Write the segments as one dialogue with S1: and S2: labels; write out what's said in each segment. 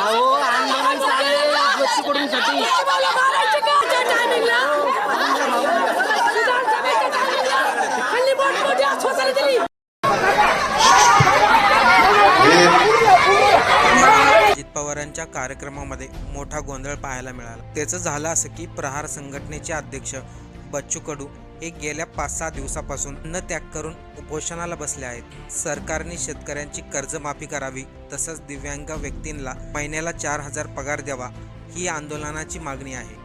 S1: अहो आंदोलन
S2: अजित पवारांच्या कार्यक्रमामध्ये मोठा गोंधळ पाहायला मिळाला. त्याचं झालं असं की प्रहार संघटनेचे अध्यक्ष बच्चू कडू हे गेल्या पाच सहा दिवसापासून अन्न त्याग करून उपोषणाला बसले आहेत. सरकारने शेतकऱ्यांची कर्जमाफी करावी तसंच दिव्यांग व्यक्तींना महिन्याला चार हजार पगार द्यावा ही आंदोलनाची मागणी आहे.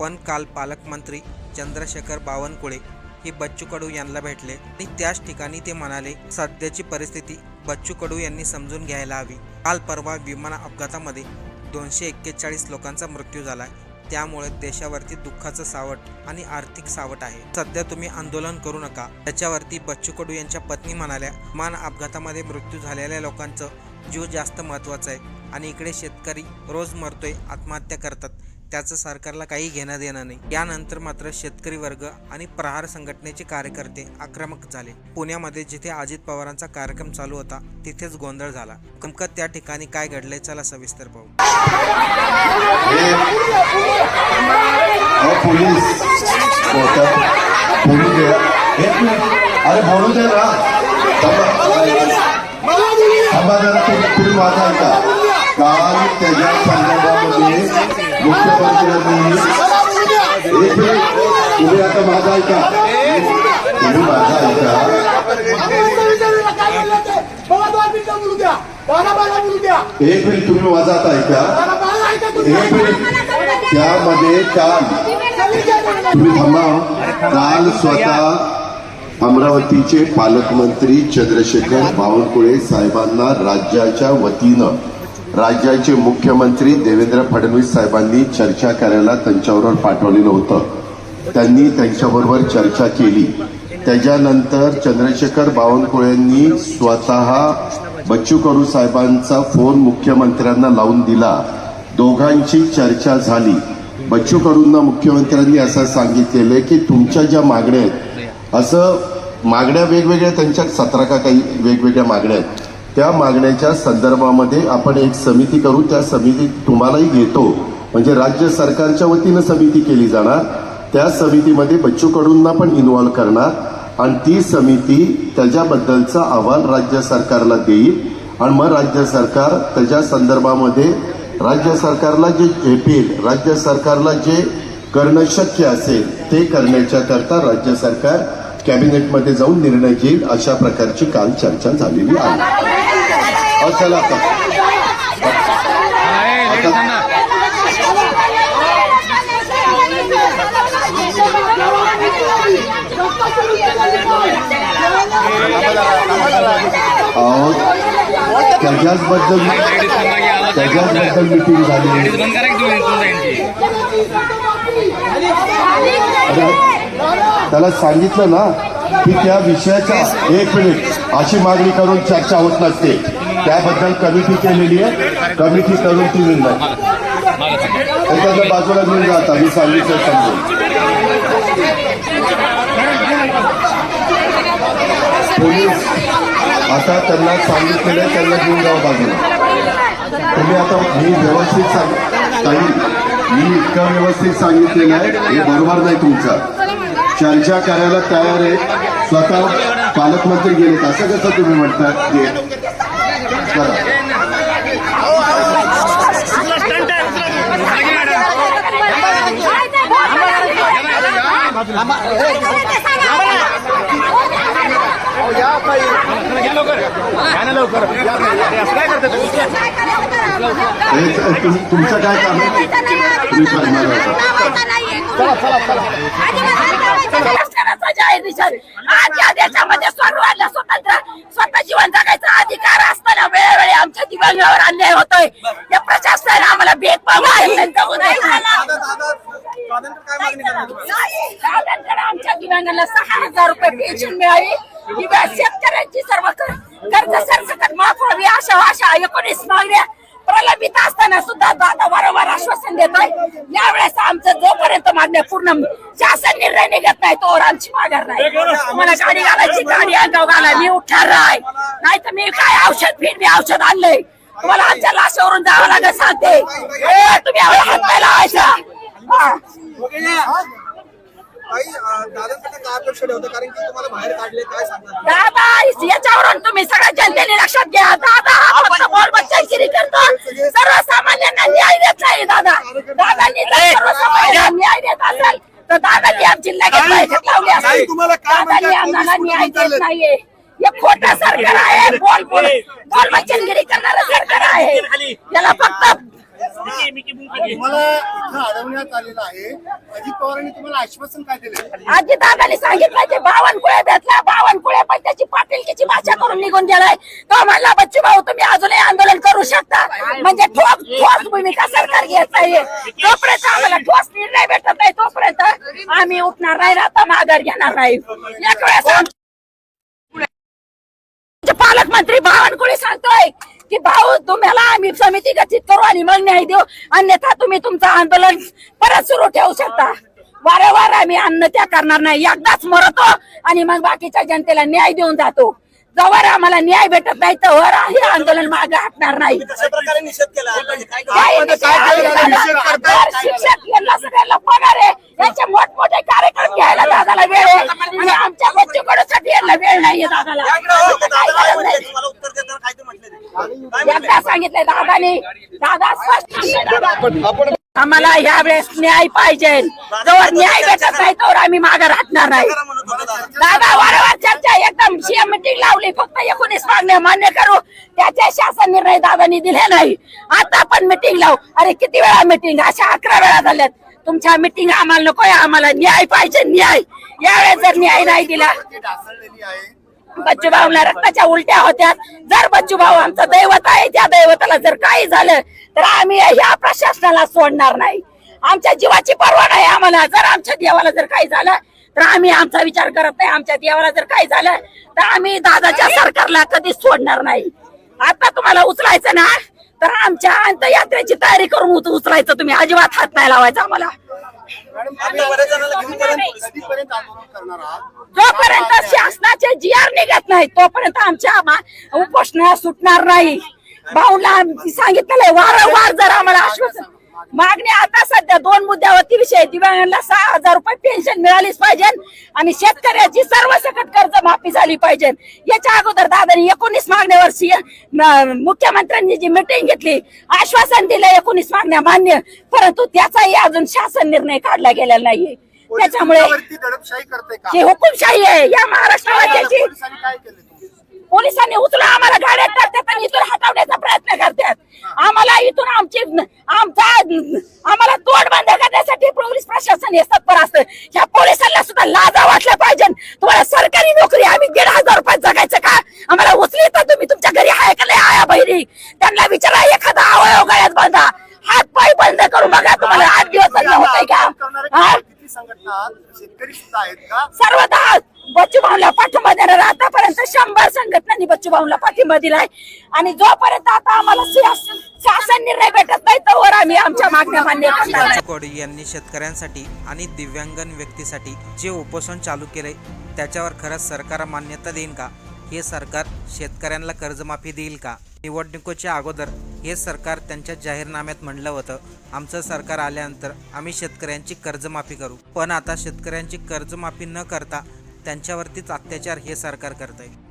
S2: पण काल पालकमंत्री चंद्रशेखर बावनकुळे हे बच्चू कडू यांना भेटले आणि त्याच ठिकाणी ते म्हणाले सध्याची परिस्थिती बच्चू कडू यांनी समजून घ्यायला हवी. काल परवा विमान अपघातामध्ये दोनशे एक्केचाळीस लोकांचा मृत्यू झालाय. त्यामुळे देशावरती दुःखाचं सावट आणि आर्थिक सावट आहे. सध्या तुम्ही आंदोलन करू नका. त्याच्यावरती बच्चू कडू यांच्या पत्नी म्हणाल्या मान अपघातामध्ये मृत्यू झालेल्या लोकांचं जीव जास्त महत्त्वाचं आहे आणि इकडे शेतकरी रोज मरतोय आत्महत्या करतात. त्याचं सरकारला काही घेणं देणं नाही. यानंतर मात्र शेतकरी वर्ग आणि प्रहार संघटनेचे कार्यकर्ते आक्रमक झाले. पुण्यामध्ये जिथे अजित पवारांचा कार्यक्रम चालू होता तिथेच गोंधळ झाला. नेमकं त्या ठिकाणी काय घडलंय चला सविस्तर पाहू.
S3: पोलीस काल त्याच्या संदर्भामध्ये मुख्यमंत्र्यांनी एक तुम्ही आता माझा ऐका तुम्ही माझा ऐका एक मिनिट तुम्ही माझा आता ऐका एक मिनिट त्यामध्ये काल तुम्ही थांबा. काल स्वतः अमरावतीचे पालकमंत्री चंद्रशेखर बावनकुळे साहेबांना राज्याच्या वतीनं राज्याचे मुख्यमंत्री देवेंद्र फडणवीस साहेबांनी चर्चा करायला त्यांच्याबरोबर पाठवलेलं होतं. त्यांनी त्यांच्याबरोबर चर्चा केली. त्याच्यानंतर चंद्रशेखर बावनकुळेंनी स्वतः बच्चू कडू साहेबांचा फोन मुख्यमंत्र्यांना लावून दिला. दोघांची चर्चा झाली. बच्चू कडूंना मुख्यमंत्र्यांनी असं सांगितलेलं की तुमच्या ज्या मागण्या आहेत असं मागण्या वेगवेगळ्या त्यांच्या सतरा का काही वेगवेगळ्या मागण्या आहेत. त्या मागण्याच्या संदर्भामध्ये आपण एक समिती करू. त्या समितीत तुम्हालाही घेतो. म्हणजे राज्य सरकारच्या वतीनं समिती केली जाणार. त्या समितीमध्ये बच्चू कडूंना पण इन्व्हॉल्व्ह करणार. आणि ती समिती त्याच्याबद्दलचा अहवाल राज्य सरकारला देईल. आणि मग राज्य सरकार त्याच्या संदर्भामध्ये राज्य सरकारला जे झेपेल राज्य सरकारला जे करणं शक्य असेल ते करण्याच्या करता राज्य सरकार कॅबिनेटमध्ये जाऊन निर्णय घेईल अशा प्रकारची काल चर्चा झालेली आहे. चला त्याच्याचबद्दल त्याच्याचबद्दल मिटिंग झाली. त्याला सांगितलं ना की त्या विषयाच्या एक मिनिट अशी मागणी करून चर्चा होत नसते. त्याबद्दल कमिटी केलेली आहे. कमिटी करून ती निर्णय त्याच्या बाजूला घेऊन जाता मी सांगितलं समजून. पोलीस आता त्यांना सांगितलेलं आहे, त्यांना घेऊन जावं बाजूला. तुम्ही आता मी व्यवस्थित सांग ताई मी इतकं व्यवस्थित सांगितलेलं आहे हे बरोबर नाही तुमचं. चर्चा करायला तयार आहे. स्वतः पालकमंत्री गेलेत असं कसं तुम्ही म्हणतात तुमचं काय काम तुम्ही सांगणार
S4: आज या देशामध्ये सर्वांना स्वतंत्र स्वतः जीवन जगायचा अधिकार असताना आमच्या दिव्यांगावर अन्याय होतोय. या प्रशासन आम्हाला. नाही, दादांकडे आमच्या दिव्यांगांना सहा हजार रुपये पेन्शन मिळावी दिव्यांग शेतकऱ्यांची सर्व कर- कर्ज सरसकट माफ व्हावी अशा अशा एकोणीस मागण्या प्रलंबित असताना सुद्धा दादा वारंवार आश्वासन देत आहे. यावेळेस आमचं जोपर्यंत मागण्या पूर्ण शासन निर्णय निघत नाही तोवर आमची माघार नाही. मला गाडी घालायची गाडी अंगाव घाला. मी उठणार आहे नाही. तर मी काय औषध फिर मी औषध आणलंय. तुम्हाला आमच्या लाशावरून जावं लागत सांगते. तुम्ही एवढा हात नाही दादा याच्यावरून तुम्ही सगळ्या जनतेने लक्षात घ्या दादा हा फक्त बोल बच्चागिरी करतो सर्वसामान्यांना न्याय देत नाही दादा दादांनी जर सर्वसामान्यांना न्याय देत असेल तर दादांनी आमची लगेच बैठक लावली
S5: काय
S4: दादांनी? आम्हाला न्याय देत? नाहीये हे खोटं सरकार आहे बोल बोल बोल बच्चनगिरी करणारं सरकार आहे याला फक्त
S6: तुम्हाला इथं अडवण्यात आलेलं आहे. अजित पवारांनी तुम्हाला आश्वासन काय दिलं
S4: आजी दादाने सांगितलं ते बावन कुळे भेटला बावन कुळे पण त्याची पाटीलकीची भाषा करून निघून गेलाय. तो म्हणला बच्चू भाऊ तुम्ही अजूनही आंदोलन करू शकता. म्हणजे ठोस ठोस भूमिका सरकार घेत नाहीये. तोपर्यंत आम्हाला ठोस निर्णय भेटत नाही तोपर्यंत आम्ही उठणार नाही आता माघार घेणार नाही. एक वेळेस पालकमंत्री बावनकुळे सांगतोय की भाऊ तुम्हाला आम्ही समिती गठीत करू आणि मग न्याय देऊ. अन्यथा तुम्ही तुमचं आंदोलन परत सुरू ठेवू शकता. वारंवार आम्ही अन्न त्या करणार नाही. एकदाच मरतो आणि मग बाकीच्या जनतेला न्याय देऊन जातो. जवळ आम्हाला न्याय भेटत नाही तर हे आंदोलन मागे हटणार नाही.
S5: कशा प्रकारे निषेध केला? काय
S4: काय दर शिक्षक यांना सगळ्यांना पगार आहे. यांचे मोठमोठे कार्यक्रम घ्यायला दादाला वेळ आहे. आणि आमच्या बच्चूकडूसाठी यांना वेळ नाहीये दादाला. एकदा सांगितलंय दादाने. दादा स्पष्ट. आम्हाला ह्या वेळेस न्याय पाहिजे. जवळ न्याय भेटत नाही तर आम्ही मागे राहणार नाही.
S5: दादा
S4: वारंवार चर्चा एकदम सीएम मिटिंग लावली. फक्त एकोणीस मागण्या मान्य करू. त्याचे शासन निर्णय दादानी दिले नाही. आता पण मिटिंग लावू. अरे किती वेळा मिटिंग अशा अकरा वेळा झाल्यात. तुमच्या मिटिंग आम्हाला नकोय आम्हाला न्याय पाहिजे न्याय. यावेळेस जर न्याय नाही दिला बच्चू भाऊला रक्ताच्या उलट्या होत्या. जर बच्चू भाऊ आमचं दैवत आहे त्या दैवताला जर काही झालं तर आम्ही ह्या प्रशासनाला सोडणार नाही. आमच्या जीवाची पर्वा नाही आम्हाला. जर आमच्या देवाला जर काही झालं तर आम्ही आमचा विचार करत नाही. आमच्या देवाला जर काही झालं तर आम्ही दादाच्या सरकारला कधीच सोडणार नाही. आता तुम्हाला उचलायचं ना? तर आमच्या अंत्ययात्रेची तयारी करून उच- उचलायचं तुम्ही. अजिबात हात नाही लावायचा आम्हाला. जोपर्यंत शासनाचे जी आर निघत नाही तोपर्यंत आमच्या उपोषण सुटणार नाही. भाऊला सांगितलेलं आहे वारंवार जर आम्हाला आश्वासन मागणी आता सध्या दोन मुद्द्यावरती विषय दिव्यांगांना सहा हजार रुपये पेन्शन मिळालीच पाहिजे आणि शेतकऱ्याची सर्व सकट कर्ज माफी झाली पाहिजे. याच्या अगोदर दादानी एकोणीस मागण्यावर सी- म- मुख्यमंत्र्यांनी जी मिटिंग घेतली आश्वासन दिलं एकोणीस मागण्या मान्य. परंतु त्याचाही अजून शासन निर्णय काढला गेलेला नाहीये. त्याच्यामुळे ही हुकुमशाही आहे. या महाराष्ट्र राज्याची
S6: पोलिसांनी
S4: उचलून आम्हाला गाड्या टाकतात आणि इथून हटवण्याचा प्रयत्न करतात. आम्हाला इथून आमची आमचा आम्हाला तोड बंद करण्यासाठी पोलीस प्रशासन हे तत्पर असतं. ह्या पोलिसांना सुद्धा लाजा वाटल्या पाहिजे. तुम्हाला सरकारी नोकरी आम्ही दीड हजार रुपयात जगायचं का? आम्हाला उचली तर तुम्ही तुमच्या घरी आहे का नाही? आया बहिणी. त्यांना विचारा एखादा अवयव गळ्यात बांधा. हात पाय बंद करून बघा तुम्हाला आठ दिवस होतंय का? सर्वदा बच्चू भाऊला पाठिंबा देणार आतापर्यंत शंभर संघटनांनी बच्चू भाऊला पाठिंबा दिलाय. आणि जोपर्यंत आता आम्हाला शासन निर्णय भेटत नाही तोवर आम्ही आमच्या मागण्या मान्य करणार
S2: कोडी यांनी शेतकऱ्यांसाठी आणि दिव्यांगन व्यक्तीसाठी जे उपोषण चालू केले त्याच्यावर खरंच सरकार मान्यता देईन का? हे सरकार शेतकऱ्यांना कर्जमाफी देईल का? निवडणुकीच्या अगोदर हे सरकार त्यांच्या जाहीरनाम्यात म्हणलं होतं. आमचं सरकार आल्यानंतर आम्ही शेतकऱ्यांची कर्जमाफी करू. पण आता शेतकऱ्यांची कर्जमाफी न करता त्यांच्यावरतीच अत्याचार हे सरकार करत आहे